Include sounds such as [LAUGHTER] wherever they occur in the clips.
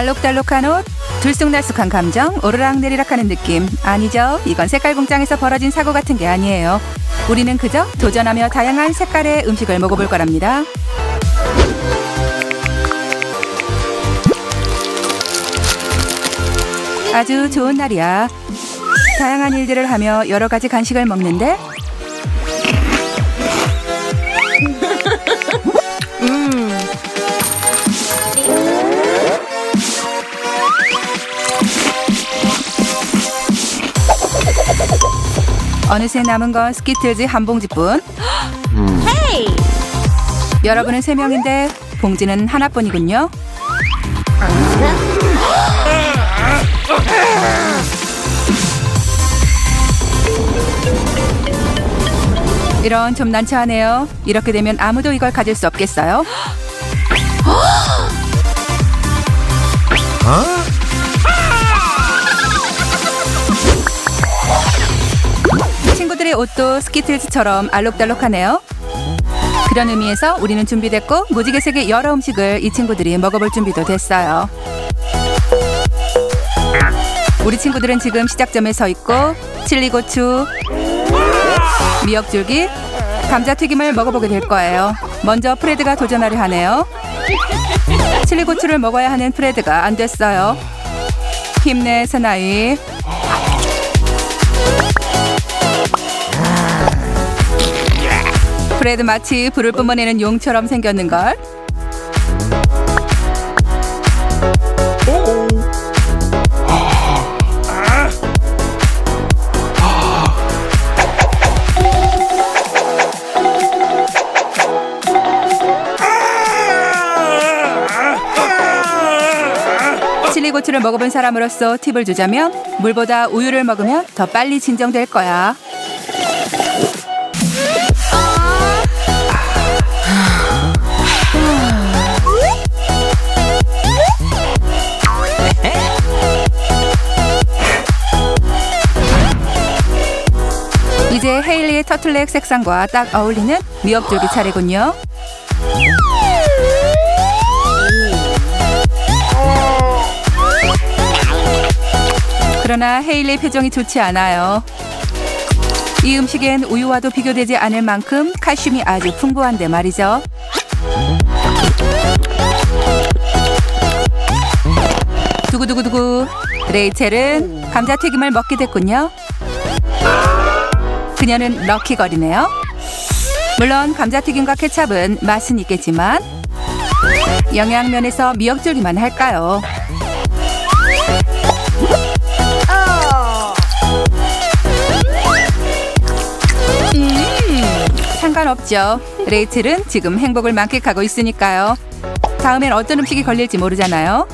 알록달록한 옷, 들쑥날쑥한 감정, 오르락내리락하는 느낌 아니죠? 이건 색깔 공장에서 벌어진 사고 같은 게 아니에요. 우리는 그저 도전하며 다양한 색깔의 음식을 먹어볼 거랍니다. 아주 좋은 날이야. 다양한 일들을 하며 여러 가지 간식을 먹는데 어느새 남은 건 스키틀즈 한 봉지뿐. 여러분은 세 명인데 봉지는 하나뿐이군요. 이런 좀 난처하네요. 이렇게 되면 아무도 이걸 가질 수 없겠어요. 친구들의 옷도 스키틀즈처럼 알록달록하네요. 그런 의미에서 우리는 준비됐고 무지개 색의 여러 음식을 이 친구들이 먹어볼 준비도 됐어요. 우리 친구들은 지금 시작점에 서 있고 칠리고추, 미역줄기, 감자튀김을 먹어보게 될 거예요. 먼저 프레드가 도전하려 하네요. 칠리고추를 먹어야 하는 프레드가 안 됐어요. 힘내 사나이. 프레드 마치 불을 뿜어내는 용처럼 생겼는걸. 칠리고추를 먹어본 사람으로서 팁을 주자면 물보다 우유를 먹으면 더 빨리 진정될 거야. 터틀넥 색상과 딱 어울리는 미역줄기 차례군요. 그러나 헤일리의 표정이 좋지 않아요. 이 음식엔 우유와도 비교되지 않을 만큼 칼슘이 아주 풍부한데 말이죠. 두구두구두구. 레이첼은 감자튀김을 먹게 됐군요. 그녀는 럭키거리네요. 물론 감자튀김과 케찹은 맛은 있겠지만 영양면에서 미역줄기만 할까요? 상관없죠. 레이첼은 지금 행복을 만끽하고 있으니까요. 다음엔 어떤 음식이 걸릴지 모르잖아요.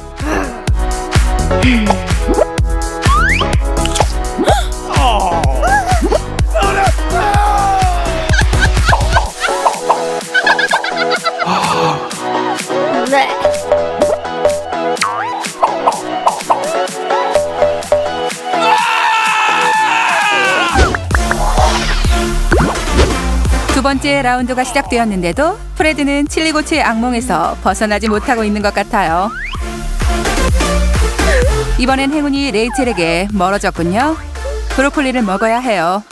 번째 라운드가 시작되었는데도 프레드는 칠리고추의 악몽에서 벗어나지 못하고 있는 것 같아요. 이번엔 행운이 레이첼에게 멀어졌군요. 브로콜리를 먹어야 해요.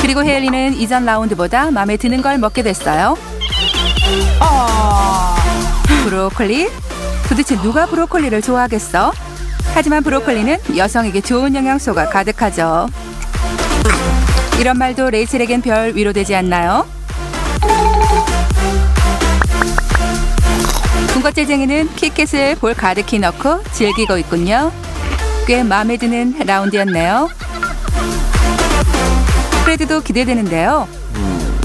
그리고 헤일리는 이전 라운드보다 마음에 드는 걸 먹게 됐어요. 브로콜리? 도대체 누가 브로콜리를 좋아하겠어? 하지만 브로콜리는 여성에게 좋은 영양소가 가득하죠. 이런 말도 레이첼에겐 별 위로되지 않나요? 군것질쟁이는 키켓을 볼 가득히 넣고 즐기고 있군요. 꽤 마음에 드는 라운드였네요. 프레드도 기대되는데요.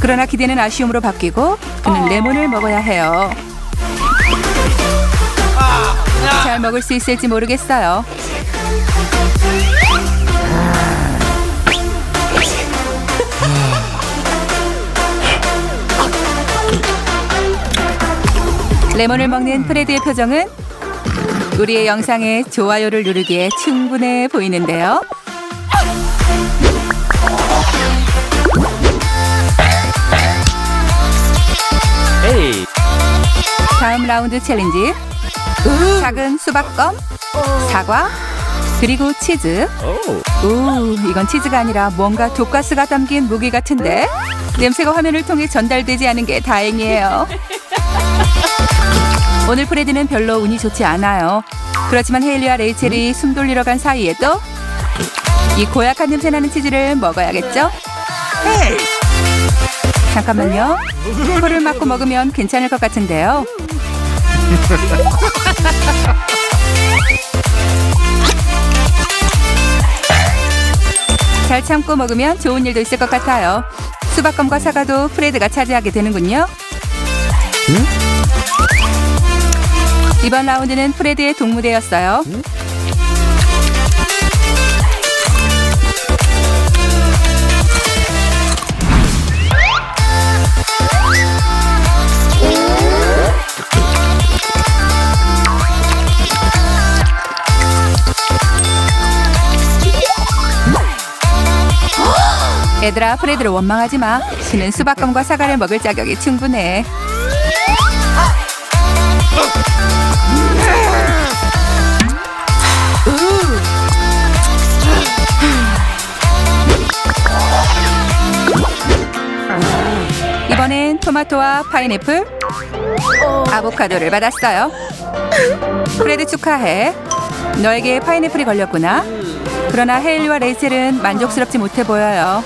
그러나 기대는 아쉬움으로 바뀌고 그는 레몬을 먹어야 해요. 잘 먹을 수 있을지 모르겠어요. 레몬을 먹는 프레드의 표정은 우리의 영상에 좋아요를 누르기에 충분해 보이는데요. 다음 라운드 챌린지 작은 수박껌, 사과, 그리고 치즈. 오, 이건 치즈가 아니라 뭔가 독가스가 담긴 무기 같은데 냄새가 화면을 통해 전달되지 않은 게 다행이에요. [LAUGHS] 오늘 프레드는 별로 운이 좋지 않아요. 그렇지만 헤일리와 레이첼이 숨 돌리러 간 사이에도 이 고약한 냄새 나는 치즈를 먹어야겠죠? 잠깐만요. 코를 막고 먹으면 괜찮을 것 같은데요. [LAUGHS] 잘 참고 먹으면 좋은 일도 있을 것 같아요. 수박껌과 사과도 프레드가 차지하게 되는군요. 이번 라운드는 프레드의 동무대였어요. 얘들아 프레드를 원망하지 마. 그는 수박껌과 사과를 먹을 자격이 충분해. 이번엔 토마토와 파인애플, 아보카도를 받았어요. 프레드 축하해. 너에게 파인애플이 걸렸구나. 그러나 헤일리와 레이첼은 만족스럽지 못해 보여요.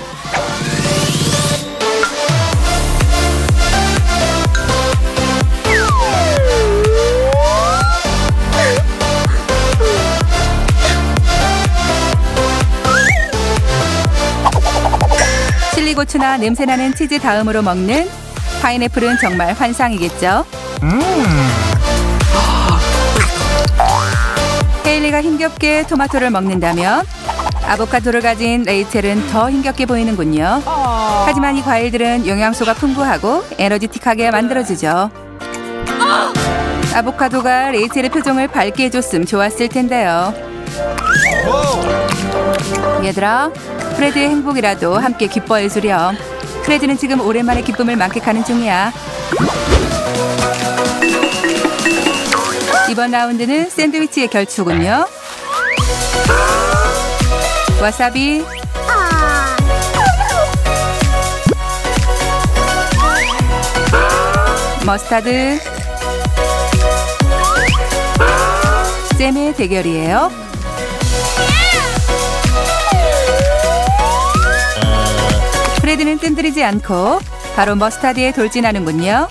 칠리 고추나 냄새나는 치즈 다음으로 먹는 파인애플은 정말 환상이겠죠. 헤일리가 힘겹게 토마토를 먹는다면 아보카도를 가진 레이첼은 더 힘겹게 보이는군요. 하지만 이 과일들은 영양소가 풍부하고 에너지틱하게 만들어주죠. 아보카도가 레이첼의 표정을 밝게 해줬음 좋았을 텐데요. 얘들아, 프레드의 행복이라도 함께 기뻐해 주렴. 프레드는 지금 오랜만에 기쁨을 만끽하는 중이야. 이번 라운드는 샌드위치의 결투군요. 와사비, 머스타드, 잼의 대결이에요. 프레드는 뜬들이지 않고 바로 머스타드에 돌진하는군요.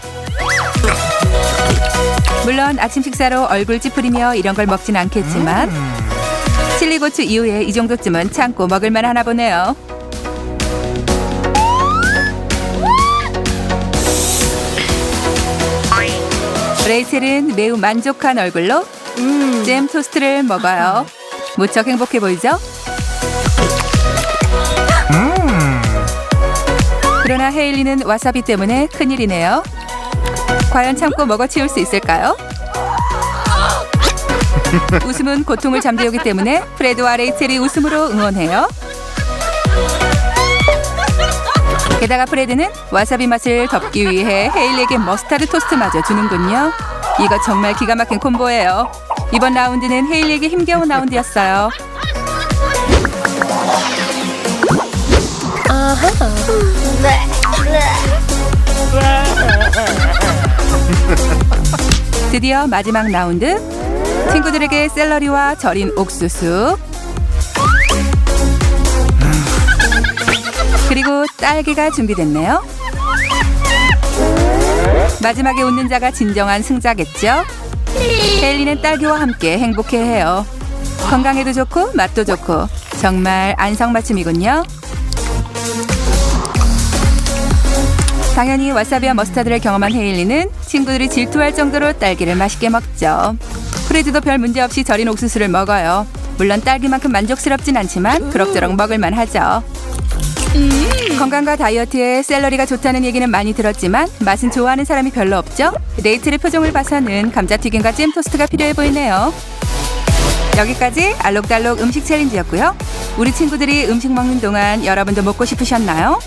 물론 아침 식사로 얼굴 찌푸리며 이런 걸 먹진 않겠지만 칠리고추 이후에 이 정도쯤은 참고 먹을만 하나 보네요. 레이첼은 매우 만족한 얼굴로 잼 토스트를 먹어요. 무척 행복해 보이죠? 그러나 헤일리는 와사비 때문에 큰일이네요. 과연 참고 먹어치울 수 있을까요? [LAUGHS] 웃음은 고통을 잠재우기 때문에 프레드와 레이첼이 웃음으로 응원해요. 게다가 프레드는 와사비 맛을 덮기 위해 헤일리에게 머스타드 토스트마저 주는군요. 이거 정말 기가 막힌 콤보예요. 이번 라운드는 헤일리에게 힘겨운 라운드였어요. 드디어 마지막 라운드. 친구들에게 샐러리와 절인 옥수수. 그리고 딸기가 준비됐네요. 마지막에 웃는 자가 진정한 승자겠죠? 헬리는 딸기와 함께 행복해해요. 건강에도 좋고 맛도 좋고 정말 안성맞춤이군요. 당연히 와사비와 머스타드를 경험한 헤일리는 친구들이 질투할 정도로 딸기를 맛있게 먹죠. 프레드도 별 문제 없이 절인 옥수수를 먹어요. 물론 딸기만큼 만족스럽진 않지만 그럭저럭 먹을만 하죠. 건강과 다이어트에 샐러리가 좋다는 얘기는 많이 들었지만 맛은 좋아하는 사람이 별로 없죠? 레이트의 표정을 봐서는 감자튀김과 잼 토스트가 필요해 보이네요. 여기까지 알록달록 음식 챌린지였고요. 우리 친구들이 음식 먹는 동안 여러분도 먹고 싶으셨나요?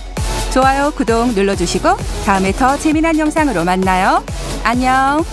좋아요, 구독 눌러주시고 다음에 더 재미난 영상으로 만나요. 안녕.